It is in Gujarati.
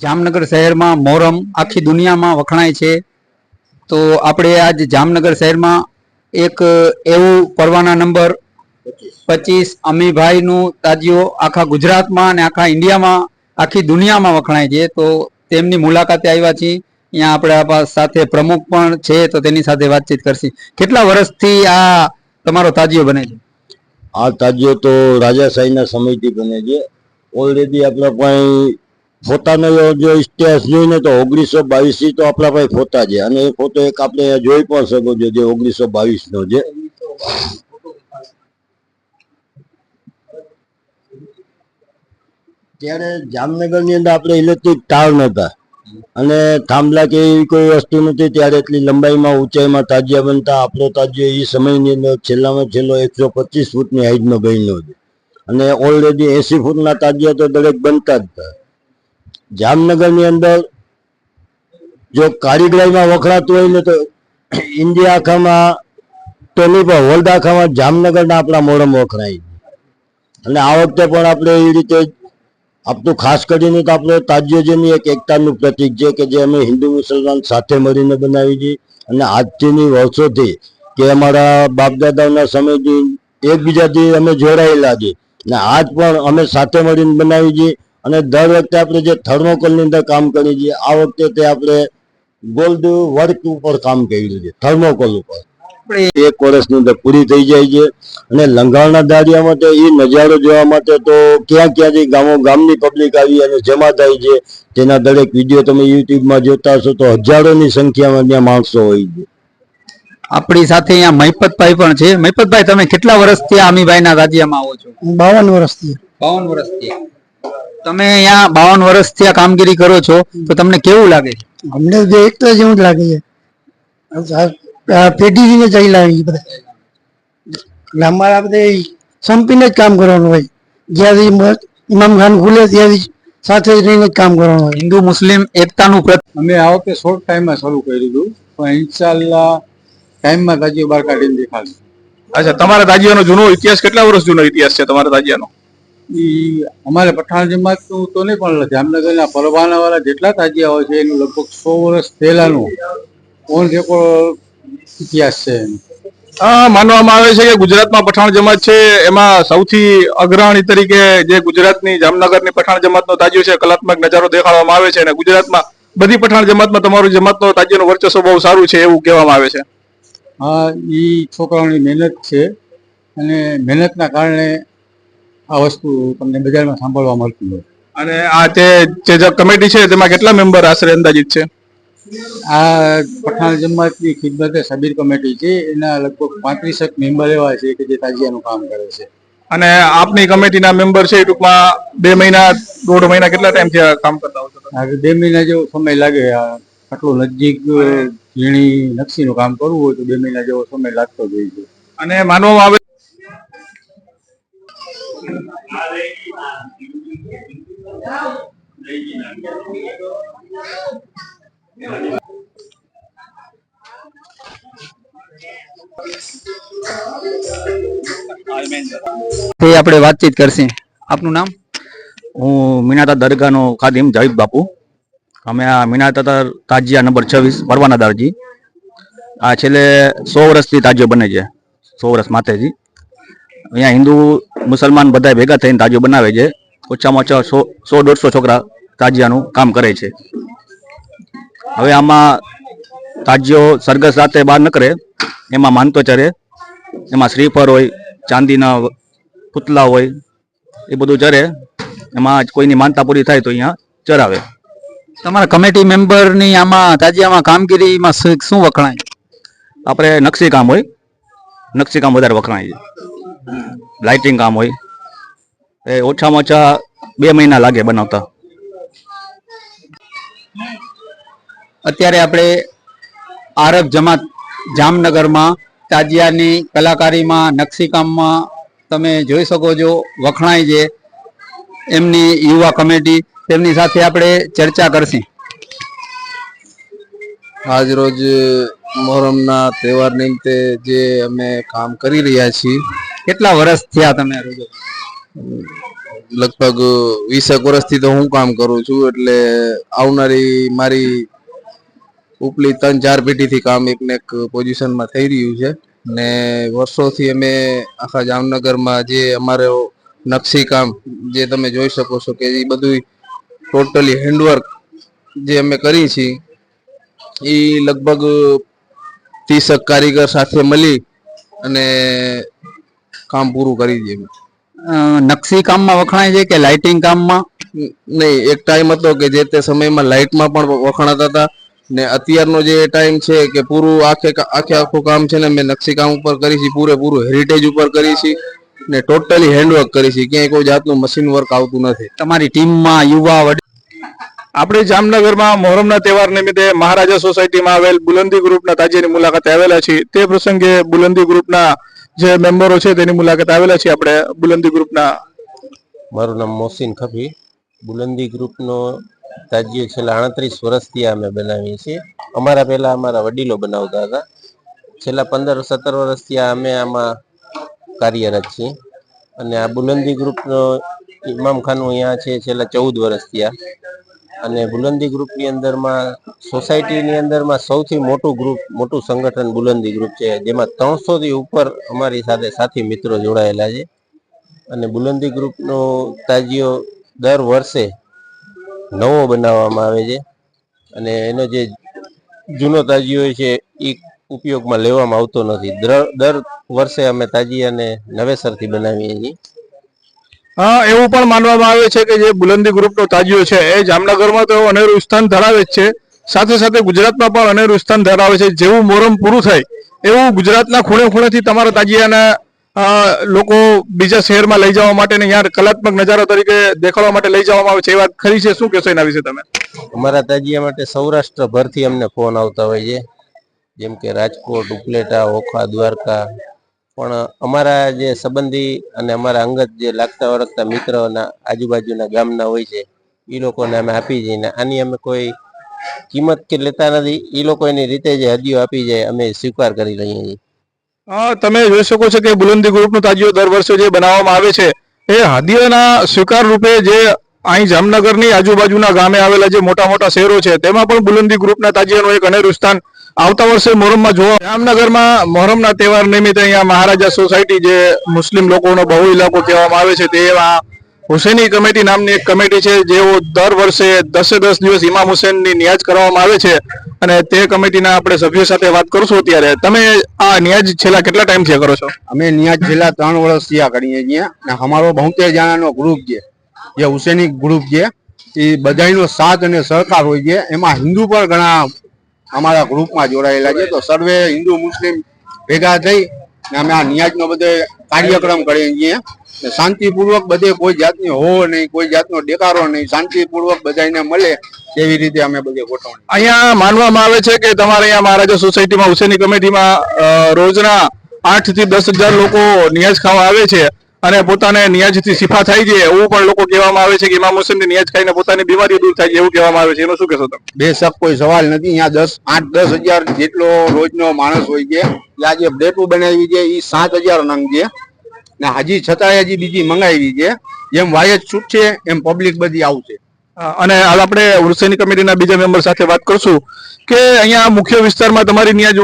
જામનગર શહેરમાં મોહરમ આખી દુનિયામાં વખણાય છે. તો આપણે આજ જામનગર શહેરમાં એક એવું પરવાના નંબર પચીસ અમીભાઈનું તાજીઓ આખા ગુજરાતમાં અને આખા ઇન્ડિયામાં, આખી દુનિયામાં વખણાય છે. તો તેમની મુલાકાતે આવ્યા છીએ. અહીંયા આપણે આપણા સાથે પ્રમુખ પણ છે, તો તેની સાથે વાતચીત કરશી. કેટલા વર્ષથી આ તમારો તાજીઓ બને છે? આ તાજીઓ તો રાજાશાહીના સમયથી બને છે. ઓલરેડી આપણે પાસે ફોટાનો જો ઇતિહાસ જોઈએ ને તો ઓગણીસો બાવીસથી તો આપણા પાસે ફોટા છે. અને એ ફોટો એક આપણે જોઈ પણ શકો છો જે ઓગણીસો બાવીસ નો છે. ત્યારે જામનગરની અંદર આપણે ઇલેક્ટ્રિક ટાવર નતા અને થાંભલા કે એવી કોઈ વસ્તુ નથી ત્યારે એટલી લંબાઈમાં ઊંચાઈમાં તાજિયા બનતા, આપણો તાજિયો એ સમયની અંદર છેલ્લામાં છેલ્લો એકસો પચીસ ફૂટની હાઈટનો ગયેલો છે. અને ઓલરેડી એસી ફૂટના તાજિયા તો દરેક બનતા જ હતા. જામનગરની અંદર જો કારીગરાઈમાં વખણાતું હોય ને તો ઇન્ડિયા આખામાં તો નહીં પણ વર્લ્ડ આખામાં જામનગરના આપણા મોડમ વખણાય. અને આ વખતે પણ આપણે એ રીતે આપણું ખાસ કરીને તો આપણે તાજ્યો જેની એક એકતાનું પ્રતીક છે કે જે અમે હિન્દુ મુસલમાન સાથે મળીને બનાવી છે. અને આજથી વર્ષોથી કે અમારા બાપ દાદાના સમયથી એકબીજાથી અમે જોડાયેલા છે. અને આજ પણ અમે સાથે મળીને બનાવી છે. અને દર વખતે આપણે જે થર્મોકોલની અંદર કામ કરીએ છીએ આ વખતે તે આપણે ગોલ્ડ વર્ક ઉપર કામ કર્યું છે થર્મોકોલ ઉપર. એક વર્ષની અંદર પૂરી થઈ જાય છે અને લંગાણના દારિયા માટે એ નજારો જોવા માટે તો ક્યાં ક્યાંથી ગામો ગામની પબ્લિક આવી અને જમા થાય છે તેના દરેક વીડિયો તમે યુટ્યુબમાં જોતા હશો તો હજારોની સંખ્યામાં ત્યાં માણસો હોય છે. આપણી સાથે અહીંયા મહિપતભાઈ પણ છે. મહિપતભાઈ તમે કેટલા વર્ષથી આમીભાઈના રાજ્યમાં આવો છો? બાવન વર્ષથી. બાવન વર્ષથી. તમે અહીંયા બાવન વર્ષથી આ કામગીરી કરો છો તો તમને કેવું લાગે? છે અમને જે એક તો જેવું જ લાગે છે. પેઢીને પેઢીને ચાલ્યા આવી બધા. એટલે અમારા બધા સંપીને જ કામ કરવાનું હોય. જ્યાંથી ઇમામ ખાન ખુલે ત્યાંથી સાથે જ રહીને જ કામ કરવાનું હોય. હિન્દુ મુસ્લિમ એકતાનું પ્રત અમે આ વખતે શોર્ટ ટાઈમમાં શરૂ કર્યું હતું. પણ ઇન્શાલ્લાહ ટાઈમમાં તાજીઓ બહાર કાઢીને દેખાડશું અચ્છા તમારા તાજિયાનો જૂનો ઇતિહાસ કેટલા વર્ષ જૂનો ઇતિહાસ છે? તમારા તાજિયાનો ઈ અમારે પઠાણ જમાતનું તો નહીં પણ જામનગરના પરવાનાવાળા જેટલા તાજિયા હોય છે એનું લગભગ સો વર્ષ પહેલાનું ઓન રેકોર્ડ ઇતિહાસ છે માનવામાં આવે છે કે ગુજરાતમાં પઠાણ જમાત છે એમાં સૌથી અગ્રણી તરીકે જે ગુજરાતની જામનગરની પઠાણ જમાતનો તાજિયો છે કલાત્મક નજારો દેખાડવામાં આવે છે અને ગુજરાતમાં બધી પઠાણ જમાતમાં તમારું જમાતનો તાજિયાનું વર્ચસ્વ બહુ સારું છે એવું કહેવામાં આવે છે. હા એ છોકરાઓની મહેનત છે અને મહેનતના કારણે આ વસ્તુ તમને બજારમાં સાંભળવા મળતી હોય. અને આ જે જે જે કમિટી છે તેમાં કેટલા મેમ્બર આશરે અંદાજિત છે? આ પઠાણ જમાતની ખિદમત સબીર કમિટી છે. એના લગભગ પાંત્રીસેક મેમ્બર એવા છે કે જે તાજિયાનું કામ કરે છે. અને આપની કમિટીના મેમ્બર છે ટૂંકમાં બે મહિના દોઢ મહિના કેટલા ટાઈમથી આ કામ કરતા હોય બે મહિના જેવો સમય લાગે. આટલું નજીક ઝીણી નકશીનું કામ કરવું હોય તો બે મહિના જેવો સમય લાગતો જ હોય છે. અને માનવામાં આવે તે આપણે વાતચીત કરશે. આપનું નામ? હું મીનાતા દરગાહનો ખાદિમ જાહિદ બાપુ. અમે આ મીનાતા તાજિયા નંબર છવ્વીસ પરવાના દારજી. આ છેલ્લે સો વર્ષથી તાજિયો બને છે. સો વર્ષ માથેથી અહીંયા હિન્દુ મુસલમાન બધા ભેગા થઈને તાજિયો બનાવે છે. ઓછામાં ઓછા સો સો દોઢસો છોકરા તાજિયાનું કામ કરે છે. હવે આમાં તાજિયો સરઘસ રાતે બહાર ન કરે એમાં માનતો ચરે. એમાં શ્રીફર હોય ચાંદીના પુતલા હોય એ બધું ચરે. એમાં કોઈની માનતા પૂરી થાય તો અહીંયા ચરાવે. તમારા કમિટી મેમ્બરની આમાં તાજિયામાં કામગીરીમાં શું શું વખણાય? આપણે નકશી કામ હોય. નકશી કામ વધારે વખણાય છે. લાઇટિંગ કામ હોય. એ ઓછામાં ઓછા બે મહિના લાગે બનાવતા. અત્યારે આપણે આરબ જમાત જામનગરમાં તાજિયાની કલાકારીમાં, નકશીકામમાં તમે જોઈ શકો છો, વખણાય છે. એમની યુવા કમિટી, તેમની સાથે આપણે ચર્ચા કરશી. આજ રોજ મોહરમના તહેવાર નિમિત્તે જે અમે કામ કરી રહ્યા છીએ કેટલા વર્ષ થયા તમે રોજો? લગભગ વીસેક વર્ષથી તો હું કામ કરું છું, એટલે આવનારી મારી ઉપલી ત્રણ ચાર પેઢીથી કામ એક ને એક પોઝિશનમાં થઈ રહ્યું છે. ને વર્ષોથી અમે આખા જામનગરમાં જે અમારો નકશી કામ જે તમે જોઈ શકો છો કે એ બધું ટોટલી હેન્ડવર્ક જે અમે કરી છીએ એ લગભગ ત્રીસક કારીગર સાથે મળી અને કામ પૂરું કરી દઈએ નકશી કામમાં વખણાય છે કે લાઇટિંગ કામમાં? નહીં એક ટાઈમ હતો કે જે તે સમયમાં લાઇટમાં પણ વખણાતા હતા ને અત્યારનો જે ટાઈમ છે કે પૂરું આખે આખે આખું કામ છે ને મેં નકશી કામ ઉપર કરી છે પૂરેપૂરું હેરિટેજ ઉપર કરી છે ને ટોટલી હેન્ડવર્ક કરી છે ક્યાંય કોઈ જાતનું મશીન વર્ક આવતું નથી. તમારી ટીમમાં યુવા વડે આપણે જામનગરમાં મોહરમના તહેવાર નિમિત્તે મહારાજા સોસાયટીમાં આવેલ બુલંદી ગ્રુપના તાજીની મુલાકાતે આવેલા છીએ. તે પ્રસંગે બુલંદી ગ્રુપના જે મેમ્બરો છે તેની મુલાકાત આવેલા છે આપણે બુલંદી ગ્રુપના. મારું નામ મોહસિન ખફી બુલંદી ગ્રુપનો તાજીઓ છેલ્લા આડત્રીસ વર્ષથી અમે બનાવીએ છીએ. અમારા પહેલા અમારા વડીલો બનાવતા હતા. છેલ્લા પંદર સત્તર વર્ષથી અમે આમાં કાર્યરત છીએ. અને આ બુલંદી ગ્રુપનો ઇમામ ખાનું અહીંયા છે છેલ્લા ચૌદ વર્ષથી આ. અને બુલંદી ગ્રુપની અંદરમાં, સોસાયટીની અંદરમાં સૌથી મોટું ગ્રુપ, મોટું સંગઠન બુલંદી ગ્રુપ છે. જેમાં ત્રણસોથી ઉપર અમારી સાથે સાથી મિત્રો જોડાયેલા છે. અને બુલંદી ગ્રુપનો તાજીઓ દર વર્ષે નવો બનાવવામાં આવે છે. અને એનો જે જૂનો તાજીઓ છે, એ ઉપયોગમાં લેવામાં આવતો નથી. દર દર વર્ષે અમે તાજિયાને નવેસરથી બનાવીએ છીએ. એવું પણ માનવામાં આવે છે કે જે બુલંદી ગ્રુપનો તાજીયો છે, એ જામનગરમાં તો અનેરું સ્થાન ધરાવે જ છે. સાથે સાથે ગુજરાતમાં પણ અનેરું સ્થાન ધરાવે છે. જેવું મોરમ પૂરું થાય, એવું ગુજરાતના ખૂણે ખૂણેથી તમારા તાજિયાના લોકો બીજા શહેરમાં લઈ જવા માટે ને યાર કલાત્મક નજારા તરીકે દેખાડવા માટે લઈ જવામાં આવે છે. એ વાત ખરી છે. શું કહેશો એના વિશે તમે? અમારા તાજિયા માટે સૌરાષ્ટ્ર ભરથી અમને ફોન આવતા હોય છે. જેમ કે રાજકોટ, ઉપલેટા, ઓખા, દ્વારકા પણ અમારા જે સંબંધી અને અમારા અંગત જે લાગતા વળગતા મિત્રોના આજુબાજુના ગામના હોય છે એ લોકોને અમે આપી જઈએ ને આની અમે કોઈ કિંમત કે લેતા નથી એ લોકો એની રીતે જે હદીઓ આપી જાય અમે સ્વીકાર કરી લઈએ છીએ. તમે જોઈ શકો છો કે બુલંદી ગ્રુપનો તાજીઓ દર વર્ષે જે બનાવવામાં આવે છે, એ હાદીઓના સ્વીકાર રૂપે જે અહીં જામનગરની આજુબાજુના ગામે આવેલા જે મોટા મોટા શહેરો છે, તેમાં પણ બુલંદી ગ્રુપના તાજીઓનું એક અનેરું સ્થાન આવતા વર્ષે મોહરમમાં જોવા જામનગરમાં મોહરમના તહેવાર નિમિત્તે અહીંયા મહારાજા સોસાયટી જે મુસ્લિમ લોકોનો બહુ ઇલાકો કહેવામાં આવે છે તેમાં હુસેની કમિટી નામની એક કમિટી છે, જેઓ દર વર્ષે દસે દસ દિવસ ઇમામ હુસેનની નિયાજ કરવામાં આવે છે અને તે કમિટીના આપણે સભ્યો સાથે વાત કરશું અત્યારે. તમે આ નિયાજ છેલ્લા કેટલા ટાઈમથી કરો છો? અમે ન્યાજ છેલ્લા ત્રણ વર્ષથી આ કરીએ છીએ. અમારો બોતેર જણાનો ગ્રુપ છે, જે હુસેની ગ્રુપ છે. એ બધાનો સાથ અને સહકાર હોય છે. એમાં હિન્દુ પણ ઘણા અમારા ગ્રુપમાં જોડાયેલા છે. તો સર્વે હિન્દુ, મુસ્લિમ ભેગા થઈ અમે આ નિયાજનો બધે કાર્યક્રમ કરીએ છીએ. શાંતિપૂર્વક બધે કોઈ જાતની હો નહીં, કોઈ જાતનો ડેકારો નહીં. શાંતિપૂર્વક બધાને મળે તેવી રીતે અમે બધે ગોઠવણી. અહીંયા માનવામાં આવે છે કે તમારે અહીંયા મહારાજા સોસાયટીમાં હુસેની કમિટીમાં રોજના આઠથી દસ હજાર લોકો નિયાજ ખાવા આવે છે. અને પોતાને નિયાજથી શિફા થાય છે એવું પણ લોકો કહેવામાં આવે છે કે ઇમામ હુસેનની નિયાજ ખાઈને પોતાની બીમારી દૂર થાય છે એવું કહેવામાં આવે છે. એનું શું કહેશો તમે? બે શક કોઈ સવાલ નથી. અહીંયા દસ આઠ દસ હજાર જેટલો રોજનો માણસ હોય છે. ત્યાં જે પ્લેટો બનાવી છે એ સાત હજાર નંગ છે. ને હજી છતાંય હજી બીજી મંગાવી છે. જેમ વાયજ છૂટશે એમ પબ્લિક બધી આવશે. અને હાલ આપણે વૃક્ષની કમિટીના બીજા મેમ્બર સાથે વાત કરશું કે અહીંયા મુખ્ય વિસ્તારમાં તમારી નિયાજ